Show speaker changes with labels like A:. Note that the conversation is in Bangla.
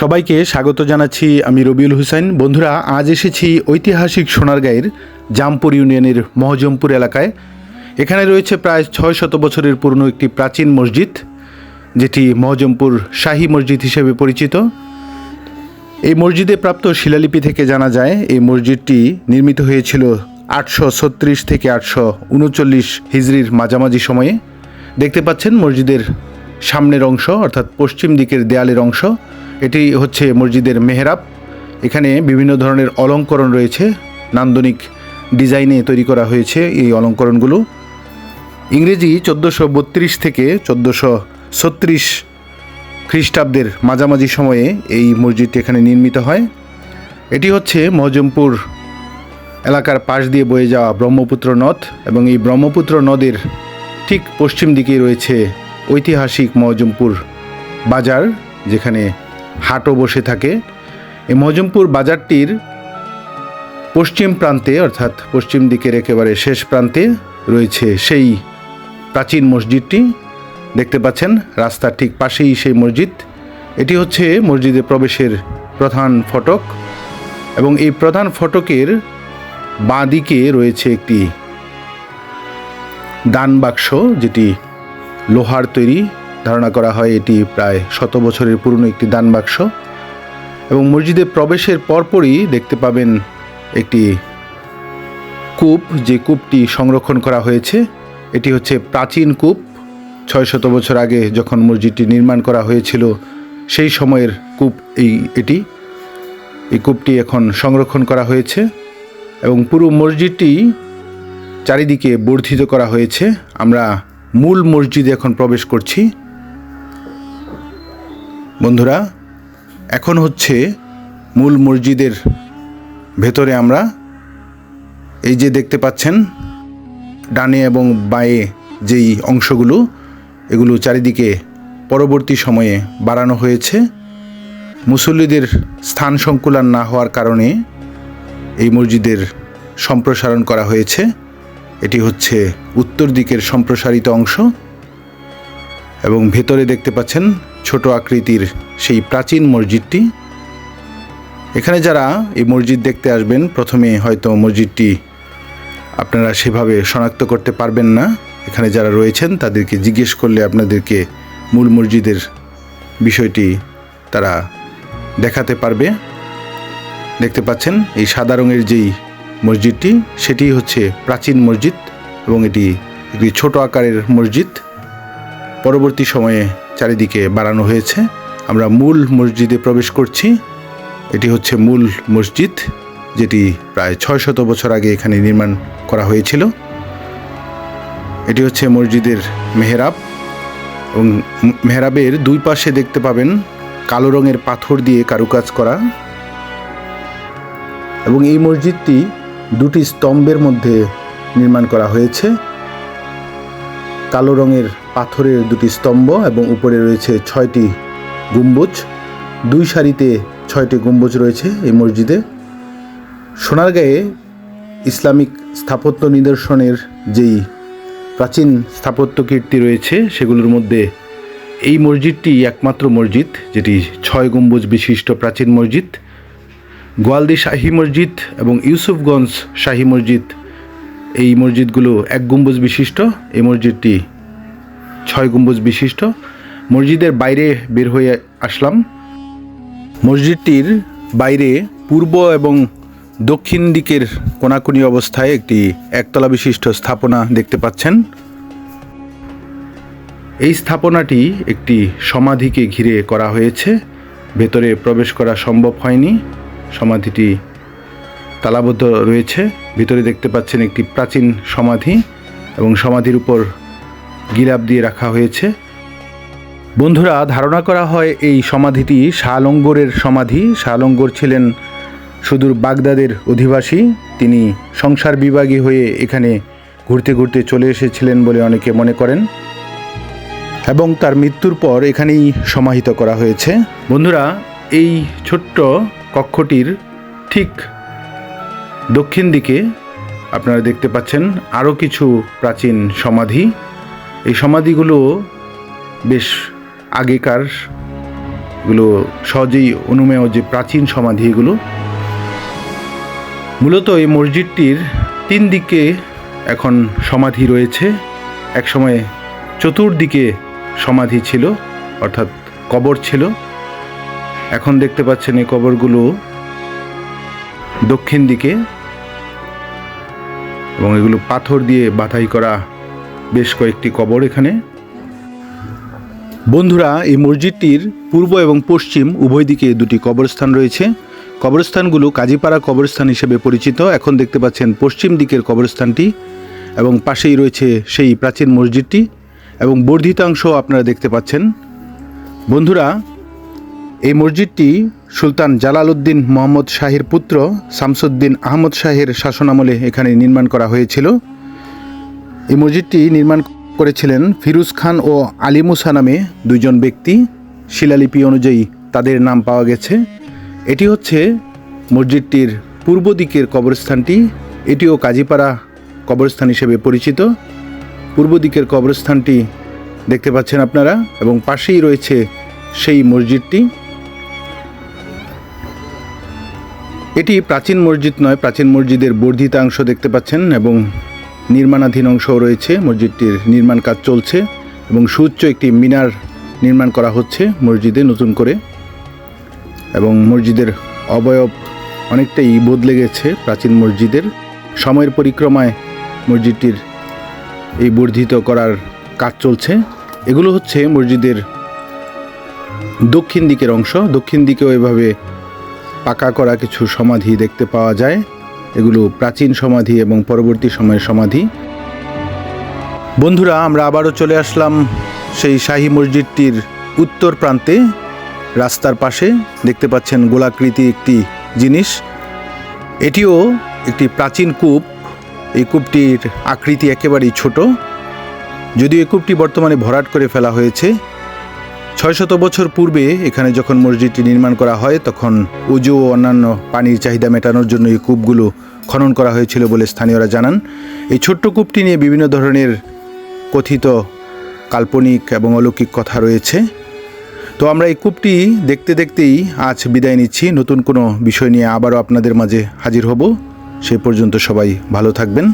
A: সবাইকে স্বাগত জানাচ্ছি আমি রবিউল হুসাইন। বন্ধুরা, আজ এসেছি ঐতিহাসিক সোনারগাঁয়ের জামপুর ইউনিয়নের মহজমপুর এলাকায়। এখানে রয়েছে প্রায় ছয় শত বছরের পুরনো একটি প্রাচীন মসজিদ, যেটি মহজমপুর শাহী মসজিদ হিসেবে পরিচিত। এই মসজিদে প্রাপ্ত শিলালিপি থেকে জানা যায়, এই মসজিদটি নির্মিত হয়েছিল আটশো ছত্রিশ থেকে আটশো উনচল্লিশ হিজড়ির মাঝামাঝি সময়ে। দেখতে পাচ্ছেন মসজিদের সামনের অংশ, অর্থাৎ পশ্চিম দিকের দেয়ালের অংশ। এটি হচ্ছে মসজিদের মেহরাব। এখানে বিভিন্ন ধরনের অলঙ্করণ রয়েছে। নান্দনিক ডিজাইনে তৈরি করা হয়েছে এই অলঙ্করণগুলো। ইংরেজি চোদ্দোশো বত্রিশ থেকে চোদ্দোশো ছত্রিশ খ্রিস্টাব্দের মাঝামাঝি সময়ে এই মসজিদটি এখানে নির্মিত হয়। এটি হচ্ছে মহজমপুর এলাকার পাশ দিয়ে বয়ে যাওয়া ব্রহ্মপুত্র নদ এবং এই ব্রহ্মপুত্র নদের ঠিক পশ্চিম দিকেই রয়েছে ঐতিহাসিক মহজমপুর বাজার, যেখানে হাটও বসে থাকে। এই মহজমপুর বাজারটির পশ্চিম প্রান্তে, অর্থাৎ পশ্চিম দিকের একেবারে শেষ প্রান্তে রয়েছে সেই প্রাচীন মসজিদটি। দেখতে পাচ্ছেন, রাস্তার ঠিক পাশেই সেই মসজিদ। এটি হচ্ছে মসজিদে প্রবেশের প্রধান ফটক এবং এই প্রধান ফটকের বাঁ দিকে রয়েছে একটি দান বাক্স, যেটি লোহার তৈরি ধারণা করা হয় এটি প্রায় শত বছরের পুরনো একটি দান বাক্স। এবং মসজিদে প্রবেশের পরপরই দেখতে পাবেন একটি কূপ, যে কূপটি সংরক্ষণ করা হয়েছে। এটি হচ্ছে প্রাচীন কূপ। ছয় শত বছর আগে যখন মসজিদটি নির্মাণ করা হয়েছিল, সেই সময়ের কূপ এই, এটি। এই কূপটি এখন সংরক্ষণ করা হয়েছে এবং পুরো মসজিদটি চারিদিকে বর্ধিত করা হয়েছে। আমরা মূল মসজিদে এখন প্রবেশ করছি। বন্ধুরা, এখন হচ্ছে মূল মসজিদের ভেতরে আমরা এই যে দেখতে পাচ্ছেন, ডানে এবং বাঁয়ে যেই অংশগুলো, এগুলো চারিদিকে পরবর্তী সময়ে বাড়ানো হয়েছে। মুসল্লিদের স্থান সংকুলান না হওয়ার কারণে এই মসজিদের সম্প্রসারণ করা হয়েছে। এটি হচ্ছে উত্তর দিকের সম্প্রসারিত অংশ। এবং ভেতরে দেখতে পাচ্ছেন ছোট আকৃতির সেই প্রাচীন মসজিদটি। এখানে যারা এই মসজিদ দেখতে আসবেন, প্রথমে হয়তো মসজিদটি আপনারা সেভাবে শনাক্ত করতে পারবেন না। এখানে যারা রয়েছেন, তাদেরকে জিজ্ঞেস করলে আপনাদেরকে মূল মসজিদের বিষয়টি তারা দেখাতে পারবে। দেখতে পাচ্ছেন, এই সাদা রঙের যেই মসজিদটি, সেটি হচ্ছে প্রাচীন মসজিদ এবং এটি একটি ছোট আকারের মসজিদ। পরবর্তী সময়ে চারিদিকে বাড়ানো হয়েছে। আমরা মূল মসজিদে প্রবেশ করছি। এটি হচ্ছে মূল মসজিদ, যেটি প্রায় ছয় শত বছর আগে এখানে নির্মাণ করা হয়েছিল। এটি হচ্ছে মসজিদের মেহরাব এবং মেহরাবের দুই পাশে দেখতে পাবেন কালো রঙের পাথর দিয়ে কারুকাজ করা। এবং এই মসজিদটি দুটি স্তম্ভের মধ্যে নির্মাণ করা হয়েছে। কালো রঙের পাথরের দুটি স্তম্ভ এবং উপরে রয়েছে ছয়টি গম্বুজ। দুই সারিতে ছয়টি গম্বুজ রয়েছে এই মসজিদে। সোনারগাঁয়ে ইসলামিক স্থাপত্য নিদর্শনের যেই প্রাচীন স্থাপত্য কীর্তি রয়েছে, সেগুলোর মধ্যে এই মসজিদটি একমাত্র মসজিদ, যেটি ছয় গম্বুজ বিশিষ্ট প্রাচীন মসজিদ। গোয়ালদি শাহী মসজিদ এবং ইউসুফগঞ্জ শাহী মসজিদ এই মসজিদগুলো এক গম্বুজ বিশিষ্ট, এই মসজিদটি ছয় গম্বুজ বিশিষ্ট। মসজিদের বাইরে বের হয়ে আসলাম। মসজিদটির বাইরে পূর্ব এবং দক্ষিণ দিকের কোনাকুনি অবস্থায় একটি একতলা বিশিষ্ট স্থাপনা দেখতে পাচ্ছেন। এই স্থাপনাটি একটি সমাধিকে ঘিরে করা হয়েছে। ভেতরে প্রবেশ করা সম্ভব হয়নি। সমাধিটি তালাবদ্ধ রয়েছে। ভিতরে দেখতে পাচ্ছেন একটি প্রাচীন সমাধি এবং সমাধির উপর গিরাপ দিয়ে রাখা হয়েছে। বন্ধুরা, ধারণা করা হয় এই সমাধিটি শাহলঙ্গরের সমাধি। শাহলঙ্গর ছিলেন সুদূর বাগদাদের অধিবাসী। তিনি সংসার বিভাগী হয়ে এখানে ঘুরতে ঘুরতে চলে এসেছিলেন বলে অনেকে মনে করেন। এবং তার মৃত্যুর পর এখানেই সমাহিত করা হয়েছে। বন্ধুরা, এই ছোট্ট কক্ষটির ঠিক দক্ষিণ দিকে আপনারা দেখতে পাচ্ছেন আরও কিছু প্রাচীন সমাধি। এই সমাধিগুলো বেশ আগেকার। এগুলো সহজেই অনুমেয় যে প্রাচীন সমাধি এগুলো। মূলত এই মসজিদটির তিন দিকে এখন সমাধি রয়েছে। একসময় চতুর্দিকে সমাধি ছিল, অর্থাৎ কবর ছিল। এখন দেখতে পাচ্ছেন এই কবরগুলো দক্ষিণ দিকে। এবং এগুলো পাথর দিয়ে বাধাই করা বেশ কয়েকটি কবর এখানে। বন্ধুরা, এই মসজিদটির পূর্ব এবং পশ্চিম উভয় দিকে দুটি কবরস্থান রয়েছে। কবরস্থানগুলো কাজীপাড়া কবরস্থান হিসেবে পরিচিত। এখন দেখতে পাচ্ছেন পশ্চিম দিকের কবরস্থানটি এবং পাশেই রয়েছে সেই প্রাচীন মসজিদটি এবং বর্ধিতাংশ আপনারা দেখতে পাচ্ছেন। বন্ধুরা এই মসজিদটি সুলতান জালালউদ্দিন মোহাম্মদ শাহের পুত্র শামসুদ্দিন আহমদ শাহের শাসনামলে এখানে নির্মাণ করা হয়েছিল। এই মসজিদটি নির্মাণ করেছিলেন ফিরুজ খান ও আলী মুসা নামে দুইজন ব্যক্তি। শিলালিপি অনুযায়ী তাদের নাম পাওয়া গেছে। এটি হচ্ছে মসজিদটির পূর্ব দিকের কবরস্থানটি। এটিও কাজীপাড়া কবরস্থান হিসেবে পরিচিত। পূর্ব দিকের কবরস্থানটি দেখতে পাচ্ছেন আপনারা এবং পাশেই রয়েছে সেই মসজিদটি। এটি প্রাচীন মসজিদ নয়, প্রাচীন মসজিদের বর্ধিতাংশ দেখতে পাচ্ছেন এবং নির্মাণাধীন অংশও রয়েছে। মসজিদটির নির্মাণ কাজ চলছে এবং সুউচ্চ একটি মিনার নির্মাণ করা হচ্ছে মসজিদে নতুন করে এবং মসজিদের অবয়ব অনেকটাই বদলে গেছে প্রাচীন মসজিদের। সময়ের পরিক্রমায় মসজিদটির এই বর্ধিত করার কাজ চলছে। এগুলো হচ্ছে মসজিদের দক্ষিণ দিকের অংশ। দক্ষিণ দিকেও এভাবে পাকা করা কিছু সমাধি দেখতে পাওয়া যায়। এগুলো প্রাচীন সমাধি এবং পরবর্তী সময়ের সমাধি। বন্ধুরা, আমরা আবারও চলে আসলাম সেই শাহী মসজিদটির উত্তর প্রান্তে। রাস্তার পাশে দেখতে পাচ্ছেন গোলাকৃতি একটি জিনিস। এটিও একটি প্রাচীন কূপ। এই কূপটির আকৃতি একেবারেই ছোট। যদিও এই কূপটি বর্তমানে ভরাট করে ফেলা হয়েছে ছয় শত বছর পূর্বে এখানে যখন মসজিদটি নির্মাণ করা হয়, তখন উজু ও অন্যান্য পানির চাহিদা মেটানোর জন্য এই কূপগুলো খনন করা হয়েছিল বলে স্থানীয়রা জানান। এই ছোট্ট কূপটি নিয়ে বিভিন্ন ধরনের কথিত কাল্পনিক এবং অলৌকিক কথা রয়েছে। তো আমরা এই কূপটি দেখতে দেখতেই আজ বিদায় নিচ্ছি। নতুন কোনো বিষয় নিয়ে আবারও আপনাদের মাঝে হাজির হব। সে পর্যন্ত সবাই ভালো থাকবেন।